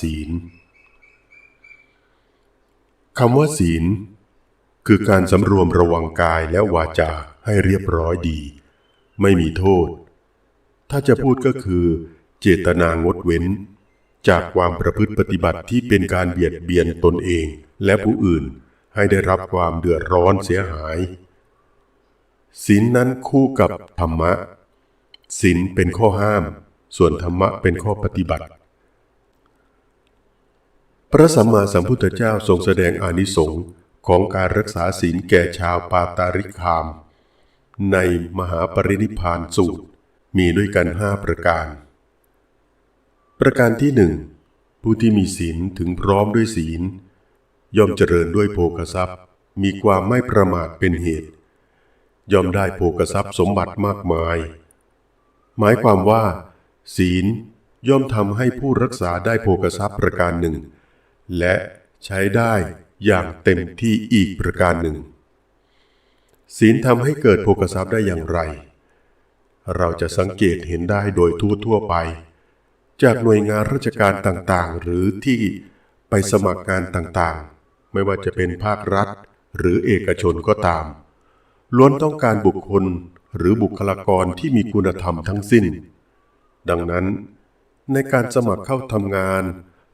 ศีลคำว่าศีล คือการสำรวมระวังกายและวาจาให้เรียบร้อยดี ไม่มีโทษ ถ้าจะพูดก็คือ เจตนางดเว้น จากความประพฤติปฏิบัติที่เป็นการเบียดเบียนตนเองและผู้อื่นให้ได้รับความเดือดร้อนเสียหาย ศีลนั้นคู่กับธรรมะศีลเป็นข้อห้าม ส่วนธรรมะเป็นข้อปฏิบัติ พระสัมมาสัมพุทธเจ้าทรงแสดงอานิสงส์ของการรักษาศีลแก่ชาวปาตาริคาม ในมหาปรินิพพานสูตรมีด้วยกันห้าประการ ประการที่หนึ่งผู้ที่มีศีลถึงพร้อมด้วยศีล ย่อมเจริญด้วยโภคทรัพย์ มีความไม่ประมาทเป็นเหตุ ย่อมได้โภคทรัพย์สมบัติมากมาย หมายความว่า ศีลย่อมทำให้ผู้รักษาได้โภคทรัพย์ประการหนึ่ง และใช้ได้อย่างเต็มที่อีกประการหนึ่ง ศีลทำให้เกิดโภคทรัพย์ได้อย่างไร เราจะสังเกตเห็นได้โดยทั่วทั่วไป จากหน่วยงานราชการต่างๆ หรือที่ไปสมัครงานต่างๆ ไม่ว่าจะเป็นภาครัฐ หรือเอกชนก็ตาม ล้วนต้องการบุคคลหรือบุคลากรที่มีคุณธรรมทั้งสิ้น ดังนั้น ในการสมัครเข้าทำงาน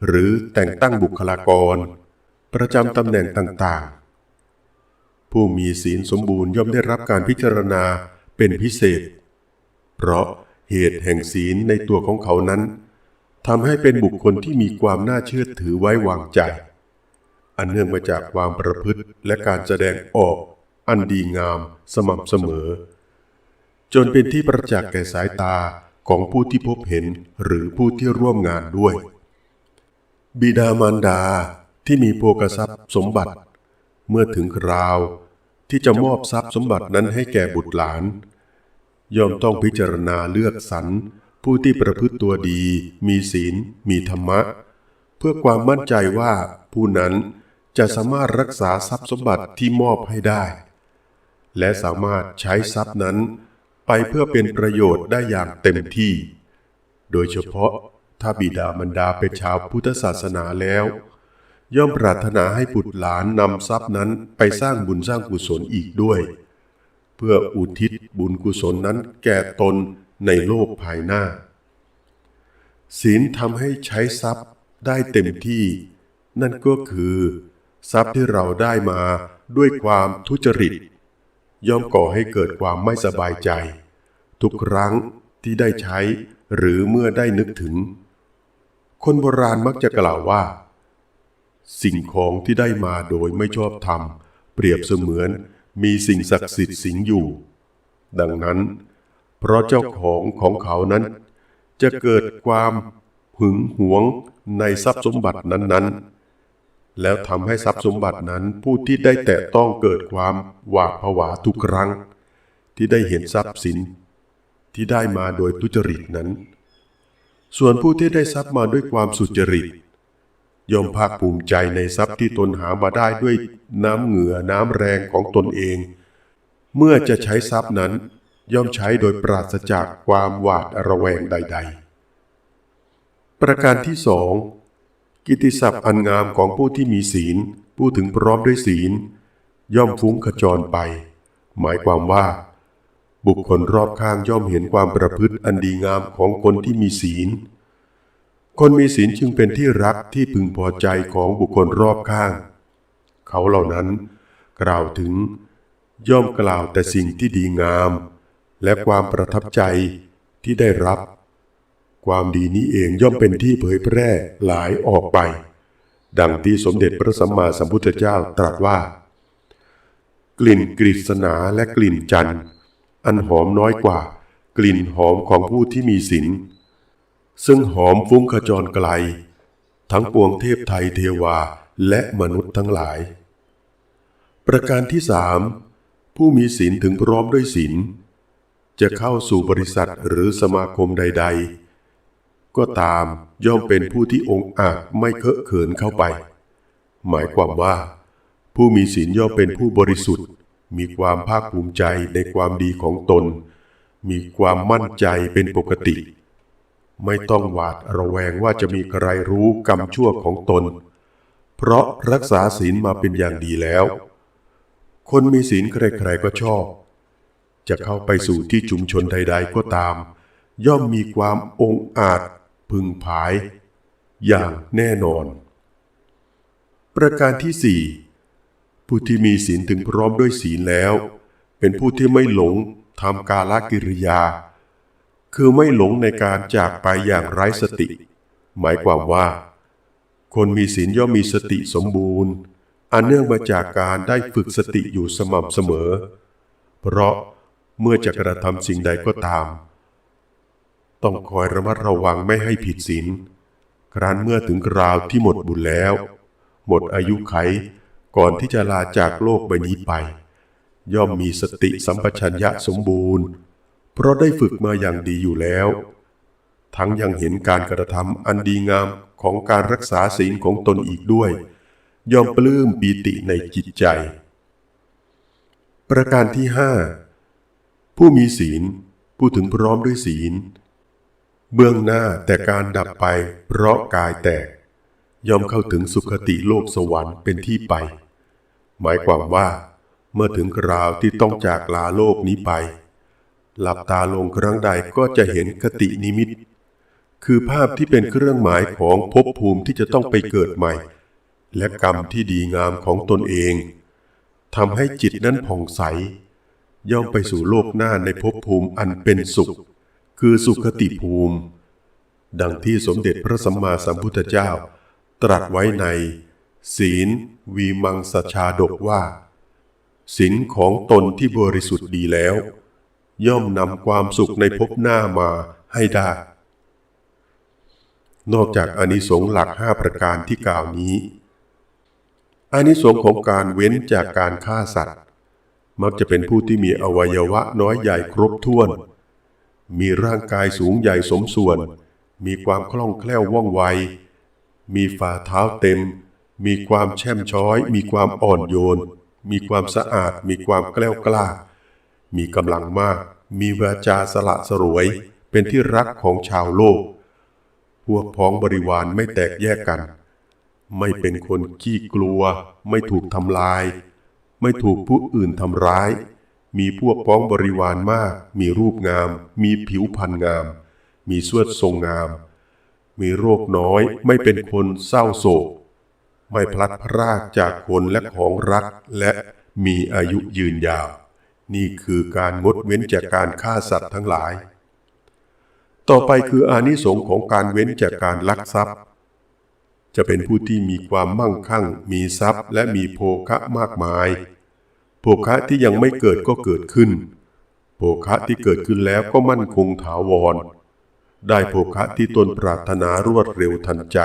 หรือแต่งตั้งบุคลากร ประจำตำแหน่งต่างๆ ผู้มีศีลสมบูรณ์ย่อมได้รับการพิจารณาเป็นพิเศษ เพราะเหตุแห่งศีลในตัวของเขานั้นทำให้เป็นบุคคลที่มีความน่าเชื่อถือไว้วางใจ อันเนื่องมาจากความประพฤติและการแสดงออก อันดีงามสม่ำเสมอ จนเป็นที่ประจักษ์แก่สายตาของผู้ที่พบเห็นหรือผู้ที่ร่วมงานด้วย บิดามารดาที่มีโภกทรัพย์สมบัติ เมื่อถึงคราวที่จะมอบทรัพย์สมบัตินั้นให้แก่บุตรหลาน ย่อมต้องพิจารณาเลือกสรรผู้ที่ประพฤติตัวดี มีศีล มีธรรมะ เพื่อความมั่นใจว่าผู้นั้นจะสามารถรักษาทรัพย์สมบัติที่มอบให้ได้ และสามารถใช้ทรัพย์นั้นไปเพื่อเป็นประโยชน์ได้อย่างเต็มที่ โดยเฉพาะ ถ้าบิดามารดาเป็นชาวพุทธศาสนาแล้ว ย่อมปรารถนาให้บุตรหลานนำทรัพย์นั้นไปสร้างบุญสร้างกุศลอีกด้วย เพื่ออุทิศบุญกุศลนั้นแก่ตนในโลกภายหน้า ศีลทำให้ใช้ทรัพย์ได้เต็มที่ นั่นก็คือ ทรัพย์ที่เราได้มาด้วยความทุจริต ย่อมก่อให้เกิดความไม่สบายใจ ทุกครั้งที่ได้ใช้หรือเมื่อได้นึกถึง คนโบราณมักจะกล่าวว่า สิ่งของที่ได้มาโดยไม่ชอบธรรม เปรียบเสมือนมีสิ่งศักดิ์สิทธิ์สิงอยู่ ดังนั้น เพราะเจ้าของของเขานั้น จะเกิดความหึงหวงในทรัพย์สมบัตินั้นๆ แล้วทำให้ทรัพย์สมบัตินั้นผู้ที่ได้แตะต้องเกิดความหวาดผวาทุกครั้ง ที่ได้เห็นทรัพย์สินที่ได้มาโดยทุจริตนั้น ส่วนผู้ที่ได้ทรัพย์มาด้วยความสุจริตย่อมภาคภูมิใจในทรัพย์ที่ตนหามาได้ด้วยน้ำเหงื่อน้ำแรงของตนเอง เมื่อจะใช้ทรัพย์นั้น ย่อมใช้โดยปราศจากความหวาดระแวงใด ๆ ประการที่สองกิตติศัพท์อันงามของผู้ที่มีศีล ผู้ถึงพร้อมด้วยศีล ย่อมฟุ้งขจรไป หมายความว่า บุคคลรอบข้างย่อมเห็นความประพฤติอันดีงามของคนที่มีศีล คนมีศีลจึงเป็นที่รักที่พึงพอใจของบุคคลรอบข้าง เขาเหล่านั้น กล่าวถึง ย่อมกล่าวแต่สิ่งที่ดีงาม และความประทับใจที่ได้รับ ความดีนี้เองย่อมเป็นที่เผยแพร่หลายออกไป ดังที่สมเด็จพระสัมมาสัมพุทธเจ้าตรัสว่า กลิ่นกฤษณาและกลิ่นจันทร์ อันหอมน้อยกว่า กลิ่นหอมของผู้ที่มีศีลซึ่งหอมฟุ้งขจรไกล ทั้งปวงเทพไทยเทวาและมนุษย์ทั้งหลาย ประการที่สามผู้มีศีลถึงพร้อมด้วยศีลจะเข้าสู่บริษัทหรือสมาคมใด ๆ ก็ตามย่อมเป็นผู้ที่องค์อาจไม่เคอะเขินเข้าไป หมายความว่า ผู้มีศีลย่อมเป็นผู้บริสุทธิ์ มีความภาคภูมิใจในความดีของตน มีความมั่นใจเป็นปกติ ไม่ต้องหวาดระแวงว่าจะมีใครรู้กรรมชั่วของตน เพราะรักษาศีลมาเป็นอย่างดีแล้ว คนมีศีลใครๆก็ชอบ จะเข้าไปสู่ที่ชุมชนใด ๆ ก็ตาม ย่อมมีความองอาจพึงผาย อย่างแน่นอน ประการที่สี่ ผู้ที่มีศีลถึงพร้อมด้วยศีลแล้ว เป็นผู้ที่ไม่หลงทำกาลกิริยา คือไม่หลงในการจากไปอย่างไร้สติ หมายความว่า คนมีศีลย่อมมีสติสมบูรณ์ อันเนื่องมาจากการได้ฝึกสติอยู่สม่ำเสมอ เพราะเมื่อจะกระทำสิ่งใดก็ตาม ต้องคอยระมัดระวังไม่ให้ผิดศีลครั้นเมื่อถึงคราวที่หมดบุญแล้ว หมดอายุไข ก่อนที่จะลาจากโลกใบนี้ไป ย่อมมีสติสัมปชัญญะสมบูรณ์ เพราะได้ฝึกมาอย่างดีอยู่แล้ว ทั้งยังเห็นการกระทำอันดีงามของการรักษาศีลของตนอีกด้วย ย่อมปลื้มปีติในจิตใจ ประการที่ห้าผู้มีศีลผู้ถึงพร้อมด้วยศีล เบื้องหน้าแต่การดับไปเพราะกายแตก ย่อมเข้าถึงสุคติโลกสวรรค์เป็นที่ไป หมายความว่า เมื่อถึงคราวที่ต้องจากลาโลกนี้ไป หลับตาลงครั้งใดก็จะเห็นคตินิมิต คือภาพที่เป็นเครื่องหมายของภพภูมิที่จะต้องไปเกิดใหม่ และกรรมที่ดีงามของตนเองทำให้จิตนั้นผ่องใส ย่อมไปสู่โลกหน้าในภพภูมิอันเป็นสุข คือสุขติภูมิ ดังที่สมเด็จพระสัมมาสัมพุทธเจ้า ตรัสไว้ใน ศีลวีมังสชาดกว่า ศีลของตนที่บริสุทธิ์ดีแล้ว ย่อมนำความสุขในภพหน้ามาให้ได้ นอกจากอานิสงส์หลักห้าประการที่กล่าวนี้อานิสงส์ของการเว้นจากการฆ่าสัตว์ มักจะเป็นผู้ที่มีอวัยวะน้อยใหญ่ครบถ้วน มีร่างกายสูงใหญ่สมส่วน มีความคล่องแคล่วว่องไว มีฝ่าเท้าเต็ม มีความแช่มช้อย มีความอ่อนโยน มีความสะอาด มีความแกล้วกล้า มีกำลังมาก มีวาจาสละสรวย เป็นที่รักของชาวโลก พวกพ้องบริวารไม่แตกแยกกัน ไม่เป็นคนขี้กลัว ไม่ถูกทำลาย ไม่ถูกผู้อื่นทำร้าย มีพวกพ้องบริวารมาก มีรูปงาม มีผิวพรรณงาม มีสวดทรงงาม มีโรคน้อย ไม่เป็นคนเศร้าโศก ไม่พลัดพรากจากคนและของรักและมีอายุยืนยาว นี่คือการงดเว้นจากการฆ่าสัตว์ทั้งหลาย ต่อไปคืออานิสงส์ของการเว้นจากการลักทรัพย์ จะเป็นผู้ที่มีความมั่งคั่ง มีทรัพย์และมีโภคะมากมาย โภคะที่ยังไม่เกิดก็เกิดขึ้น โภคะที่เกิดขึ้นแล้วก็มั่นคงถาวร ได้โภคะที่ตนปรารถนารวดเร็วทันใจ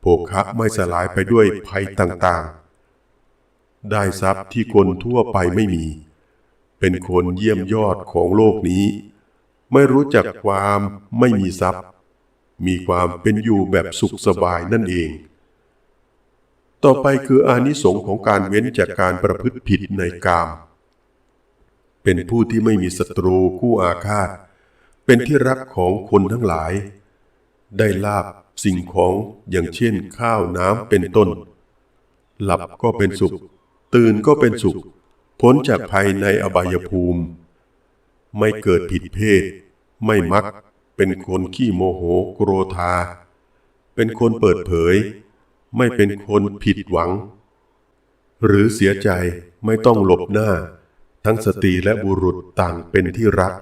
โภคะไม่สลายไปด้วยภัยต่างๆ ได้ทรัพย์ที่คนทั่วไปไม่มี เป็นคนเยี่ยมยอดของโลกนี้ ไม่รู้จักความไม่มีทรัพย์ มีความเป็นอยู่แบบสุขสบายนั่นเอง ต่อไปคืออานิสงส์ของการเว้นจากการประพฤติผิดในกาม เป็นผู้ที่ไม่มีศัตรูคู่อาฆาต เป็นที่รักของคนทั้งหลาย ได้ลาบสิ่งของอย่างเช่นข้าวน้ำเป็นต้น หลับก็เป็นสุข ตื่นก็เป็นสุข พ้นจากภัยในอบายภูมิ ไม่เกิดผิดเพศ ไม่มัก เป็นคนขี้โมโหโกรธา เป็นคนเปิดเผย ไม่เป็นคนผิดหวัง หรือเสียใจไม่ต้องหลบหน้า ทั้งสตรีและบุรุษต่างเป็นที่รัก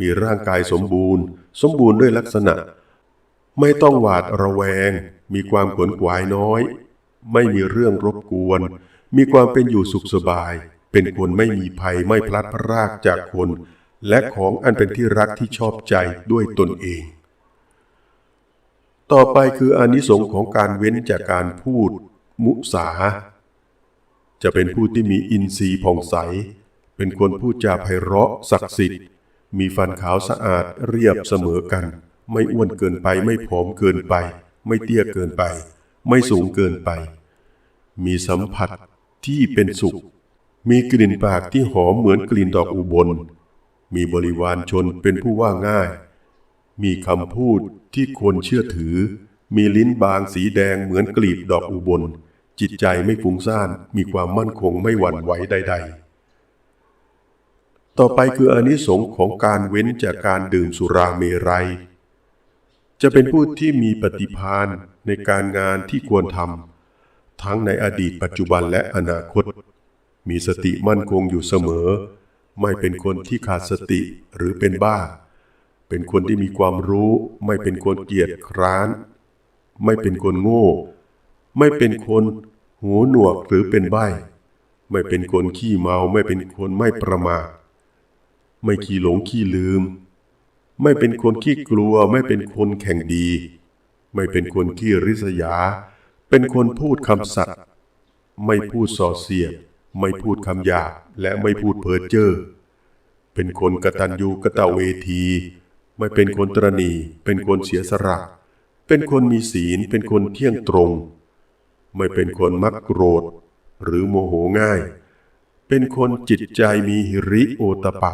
มีร่างกายสมบูรณ์ สมบูรณ์ด้วยลักษณะ ไม่ต้องหวาดระแวง มีความขวนขวายน้อย ไม่มีเรื่องรบกวน มีความเป็นอยู่สุขสบาย เป็นคนไม่มีภัยไม่พลัดพรากจากคน และของอันเป็นที่รักที่ชอบใจด้วยตนเอง ต่อไปคืออานิสงส์ของการเว้นจากการพูด มุสา จะเป็นผู้ที่มีอินทรีย์ผ่องใส เป็นคนพูดจาไพเราะศักดิ์สิทธิ์ มีฟันขาวสะอาดเรียบเสมอกัน ไม่อ้วนเกินไป ไม่ผอมเกินไป ไม่เตี้ยเกินไป ไม่สูงเกินไป มีสัมผัสที่เป็นสุข มีกลิ่นปากที่หอมเหมือนกลิ่นดอกอุบล มีบริวารชนเป็นผู้ว่าง่าย มีคำพูดที่ควรเชื่อถือ มีลิ้นบางสีแดงเหมือนกลีบดอกอุบล จิตใจไม่ฟุ้งซ่าน มีความมั่นคงไม่หวั่นไหวใด ๆ ต่อไปคืออานิสงส์ของการเว้นจากการดื่มสุราเมรัย จะเป็นผู้ที่มีปฏิภาณในการงานที่ควรทำทั้งในอดีตปัจจุบันและอนาคต มีสติมั่นคงอยู่เสมอ ไม่เป็นคนที่ขาดสติหรือเป็นบ้า เป็นคนที่มีความรู้ ไม่เป็นคนเกียจคร้าน ไม่เป็นคนโง่ ไม่เป็นคนหูหนวกหรือเป็นใบ้ ไม่เป็นคนขี้เมา ไม่เป็นคนไม่ประมาท ไม่ขี้หลงขี้ลืม ไม่เป็นคนขี้กลัว ไม่เป็นคนแข่งดี ไม่เป็นคนขี้ริษยา เป็นคนพูดคำสัตย์ไม่พูดส่อเสียด ไม่พูดคำหยาบและไม่พูดเพ้อเจ้อเป็นคนกตัญญูกตเวที ไม่เป็นคนตรณี เป็นคนเสียสละเป็นคนมีศีล เป็นคนเที่ยงตรง ไม่เป็นคนมักโกรธ หรือโมโหง่าย เป็นคนจิตใจมีหิริโอตปะ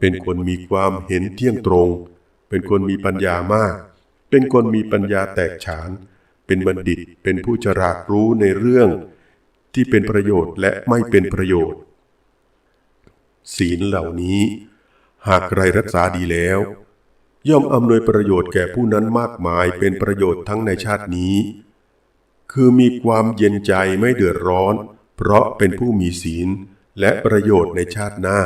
เป็นคนมีความเห็นเที่ยงตรง เป็นคนมีปัญญามาก เป็นคนมีปัญญาแตกฉาน เป็นบัณฑิต เป็นผู้ฉลาดรู้ในเรื่องที่เป็นประโยชน์และไม่เป็นประโยชน์ ศีลเหล่านี้ หากใครรักษาดีแล้ว ย่อมอำนวยประโยชน์แก่ผู้นั้นมากมายเป็นประโยชน์ทั้งในชาตินี้ คือมีความเย็นใจไม่เดือดร้อน เพราะเป็นผู้มีศีลและประโยชน์ในชาติหน้า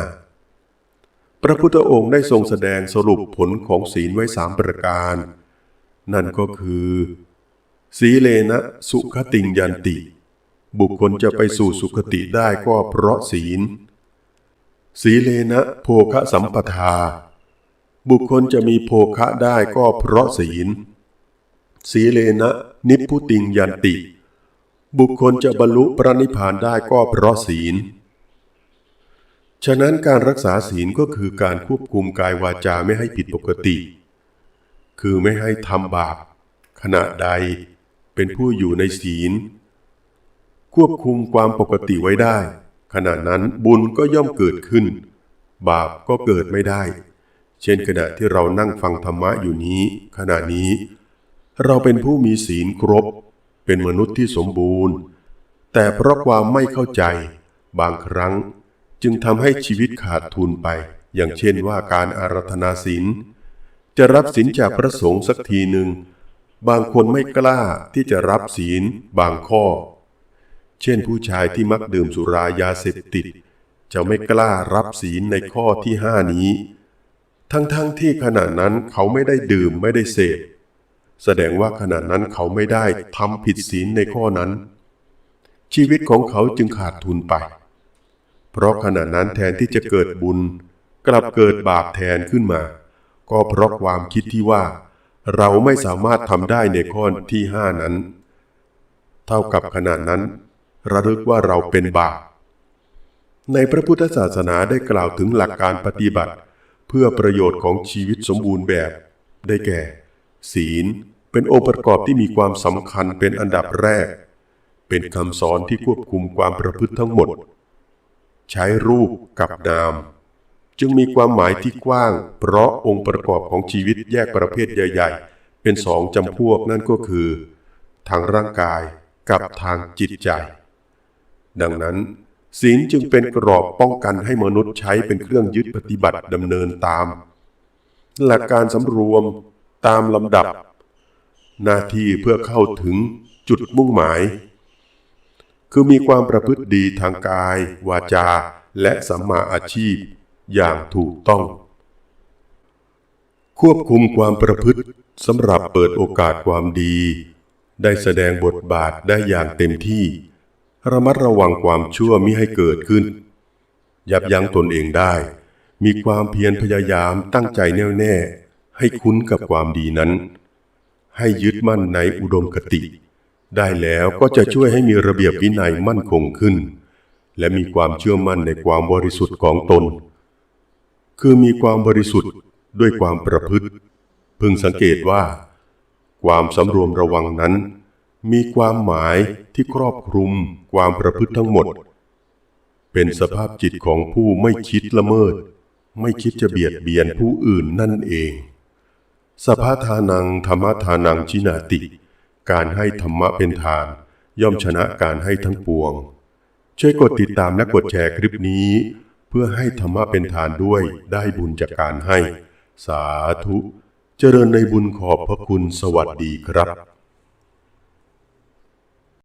พระพุทธองค์ได้ทรงแสดงสรุปผลของศีลไว้สามประการ นั่นก็คือ สีเลนะสุขติงยันติ บุคคลจะไปสู่สุขติได้ก็เพราะศีล สีเลนะโภคะสัมปทา บุคคลจะมีโภคะได้ก็เพราะศีล สีเลนะนิพพุติงยันติ บุคคลจะบรรลุพระนิพพานได้ก็เพราะศีล ฉะนั้นการรักษาศีลก็คือการควบคุมกายวาจาไม่ให้ผิดปกติ คือไม่ให้ทำบาปขณะใดเป็นผู้อยู่ในศีล ควบคุมความปกติไว้ได้ ขณะนั้นบุญก็ย่อมเกิดขึ้น บาปก็เกิดไม่ได้ เช่นขณะที่เรานั่งฟังธรรมะอยู่นี้ ขณะนี้ เราเป็นผู้มีศีลครบ เป็นมนุษย์ที่สมบูรณ์ แต่เพราะความไม่เข้าใจ บางครั้ง จึงทำให้ชีวิตขาดทุนไป อย่างเช่นว่าการอารัธนาศีลจะรับศีลจากพระสงฆ์สักทีหนึ่ง บางคนไม่กล้าที่จะรับศีลบางข้อ เช่นผู้ชายที่มักดื่มสุรายาเสพติด จะไม่กล้ารับศีลในข้อที่ห้านี้ ทั้งๆทที่ขณะนั้นเขาไม่ได้ดื่มไม่ได้เสพ แสดงว่าขณะนั้นเขาไม่ได้ทำผิดศีลในข้อนั้น ชีวิตของเขาจึงขาดทุนไป เพราะขณะนั้นแทนที่จะเกิดบุญ กลับเกิดบาปแทนขึ้นมา ก็เพราะความคิดที่ว่า เราไม่สามารถทำได้ในข้อที่ห้านั้น เท่ากับขณะนั้น ระลึกว่าเราเป็นบาปในพระพุทธศาสนาได้กล่าวถึงหลักการปฏิบัติ เพื่อประโยชน์ของชีวิตสมบูรณ์แบบ ได้แก่ ศีลเป็นองค์ประกอบที่มีความสำคัญเป็นอันดับแรก เป็นคำสอนที่ควบคุมความประพฤติทั้งหมด ใช้รูปกับนาม จึงมีความหมายที่กว้าง เพราะองค์ประกอบของชีวิตแยกประเภทใหญ่ๆ เป็นสองจำพวกนั่นก็คือ ทางร่างกายกับทางจิตใจ ดังนั้น ศีลจึงเป็นกรอบป้องกันให้มนุษย์ใช้เป็นเครื่องยึดปฏิบัติดำเนินตาม หลักการสำรวมตามลำดับ หน้าที่เพื่อเข้าถึงจุดมุ่งหมาย คือมีความประพฤติดีทางกาย วาจา และสัมมาอาชีพ อย่างถูกต้อง ควบคุมความประพฤติสำหรับเปิดโอกาสความดี ได้แสดงบทบาทได้อย่างเต็มที่ ระมัดระวังความชั่วมิให้เกิดขึ้น ยับยั้งตนเองได้ มีความเพียรพยายามตั้งใจแน่วแน่ ให้คุ้นกับความดีนั้น ให้ยึดมั่นในอุดมคติ ได้แล้วก็จะช่วยให้มีระเบียบวินัยมั่นคงขึ้น และมีความเชื่อมั่นในความบริสุทธิ์ของตน คือมีความบริสุทธิ์ด้วยความประพฤติ พึงสังเกตว่า ความสำรวมระวังนั้น มีความหมายที่ครอบคลุมความประพฤติทั้งหมด เป็นสภาพจิตของผู้ไม่คิดละเมิด ไม่คิดจะเบียดเบียนผู้อื่นนั่นเอง สภาทานังธรรมทานังชินาติ การให้ธรรมะเป็นทาน ย่อมชนะการให้ทั้งปวง ช่วยกดติดตามและกดแชร์คลิปนี้ เพื่อให้ธรรมะเป็นทานด้วยได้บุญจากการให้ สาธุ เจริญในบุญขอบพระคุณสวัสดีครับ